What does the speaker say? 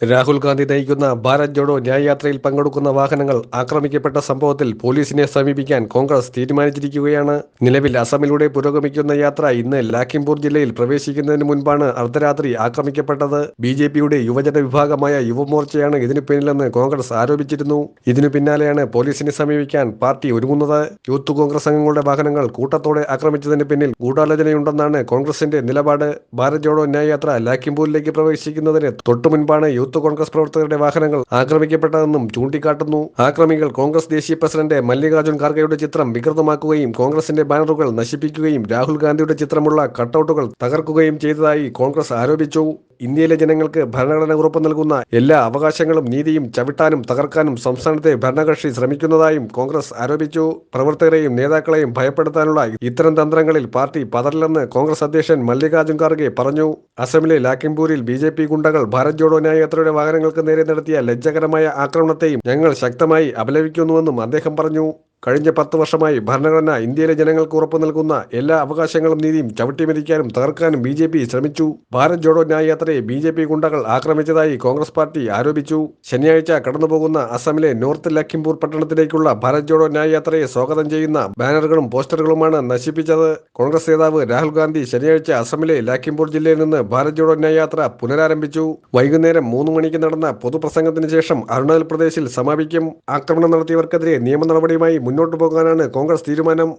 രാഹുൽ ഗാന്ധി നയിക്കുന്ന ഭാരത് ജോഡോ ന്യായയാത്രയിൽ പങ്കെടുക്കുന്ന വാഹനങ്ങൾ ആക്രമിക്കപ്പെട്ട സംഭവത്തിൽ പോലീസിനെ സമീപിക്കാൻ കോൺഗ്രസ് തീരുമാനിച്ചിരിക്കുകയാണ്. നിലവിൽ അസമിലൂടെ പുരോഗമിക്കുന്ന യാത്ര ഇന്ന് ലാഖിംപൂർ ജില്ലയിൽ പ്രവേശിക്കുന്നതിന് മുൻപാണ് അർദ്ധരാത്രി ആക്രമിക്കപ്പെട്ടത്. ബി ജെ പിയുടെ യുവജന വിഭാഗമായ യുവമോർച്ചയാണ് ഇതിനു പിന്നിലെന്ന് കോൺഗ്രസ് ആരോപിച്ചിരുന്നു. ഇതിനു പിന്നാലെയാണ് പോലീസിനെ സമീപിക്കാൻ പാർട്ടി ഒരുങ്ങുന്നത്. യൂത്ത് കോൺഗ്രസ് അംഗങ്ങളുടെ വാഹനങ്ങൾ കൂട്ടത്തോടെ ആക്രമിച്ചതിന് പിന്നിൽ ഗൂഢാലോചനയുണ്ടെന്നാണ് കോൺഗ്രസിന്റെ നിലപാട്. ഭാരത് ജോഡോ ന്യായയാത്ര ലാഖിംപൂരിലേക്ക് പ്രവേശിക്കുന്നതിന് തൊട്ടു മുൻപാണ് യൂത്ത് കോൺഗ്രസ് പ്രവർത്തകരുടെ വാഹനങ്ങൾ ആക്രമിക്കപ്പെട്ടതെന്നും ചൂണ്ടിക്കാട്ടുന്നു. ആക്രമികൾ കോൺഗ്രസ് ദേശീയ പ്രസിഡന്റ് മല്ലികാർജുൻ ഖാർഗെയുടെ ചിത്രം വികൃതമാക്കുകയും കോൺഗ്രസിന്റെ ബാനറുകൾ നശിപ്പിക്കുകയും രാഹുൽ ഗാന്ധിയുടെ ചിത്രമുള്ള കട്ടൌട്ടുകൾ തകർക്കുകയും ചെയ്തതായി കോൺഗ്രസ് ആരോപിച്ചു. ഇന്ത്യയിലെ ജനങ്ങൾക്ക് ഭരണഘടന ഉറപ്പ് നൽകുന്ന എല്ലാ അവകാശങ്ങളും നീതിയും ചവിട്ടാനും തകർക്കാനും സംസ്ഥാനത്തെ ഭരണകക്ഷി ശ്രമിക്കുന്നതായും കോൺഗ്രസ് ആരോപിച്ചു. പ്രവർത്തകരെയും നേതാക്കളെയും ഭയപ്പെടുത്താനുള്ള ഇത്തരം തന്ത്രങ്ങളിൽ പാർട്ടി പതറില്ലെന്ന് കോൺഗ്രസ് അധ്യക്ഷൻ മല്ലികാർജുൻ ഖാർഗെ പറഞ്ഞു. അസമിലെ ലാക്കിംപൂരിൽ ബി ജെ പി ഗുണ്ടകൾ ഭാരത് ജോഡോ ന്യായയാത്രയുടെ വാഹനങ്ങൾക്ക് നേരെ നടത്തിയ ലജ്ജകരമായ ആക്രമണത്തെയും ഞങ്ങൾ ശക്തമായി അപലപിക്കുന്നുവെന്നും അദ്ദേഹം പറഞ്ഞു. കഴിഞ്ഞ പത്ത് വർഷമായി ഭരണഘടന ഇന്ത്യയിലെ ജനങ്ങൾക്ക് ഉറപ്പു നൽകുന്ന എല്ലാ അവകാശങ്ങളും നീതിയും ചവിട്ടിമെതിക്കാനും തകർക്കാനും ബി ജെ പി ശ്രമിച്ചു. ഭാരത് ജോഡോ ന്യായയാത്രയെ ബി ജെ പി ഗുണ്ടകൾ ആക്രമിച്ചതായി കോൺഗ്രസ് പാർട്ടി ആരോപിച്ചു. ശനിയാഴ്ച കടന്നുപോകുന്ന അസമിലെ നോർത്ത് ലഖിംപൂർ പട്ടണത്തിലേക്കുള്ള ഭാരത് ജോഡോ ന്യായയാത്രയെ സ്വാഗതം ചെയ്യുന്ന ബാനറുകളും പോസ്റ്ററുകളുമാണ് നശിപ്പിച്ചത്. കോൺഗ്രസ് നേതാവ് രാഹുൽ ഗാന്ധി ശനിയാഴ്ച അസമിലെ ലഖിംപൂർ ജില്ലയിൽ നിന്ന് ഭാരത് ജോഡോ ന്യായയാത്ര പുനരാരംഭിച്ചു. വൈകുന്നേരം മൂന്ന് മണിക്ക് നടന്ന പൊതുപ്രസംഗത്തിന് ശേഷം അരുണാചൽ പ്രദേശിൽ സമാപിക്കും. ആക്രമണം നടത്തിയവർക്കെതിരെ നിയമ നടപടിയുമായി മുന്നോട്ടു പോകാനാണ് കോൺഗ്രസ് തീരുമാനം.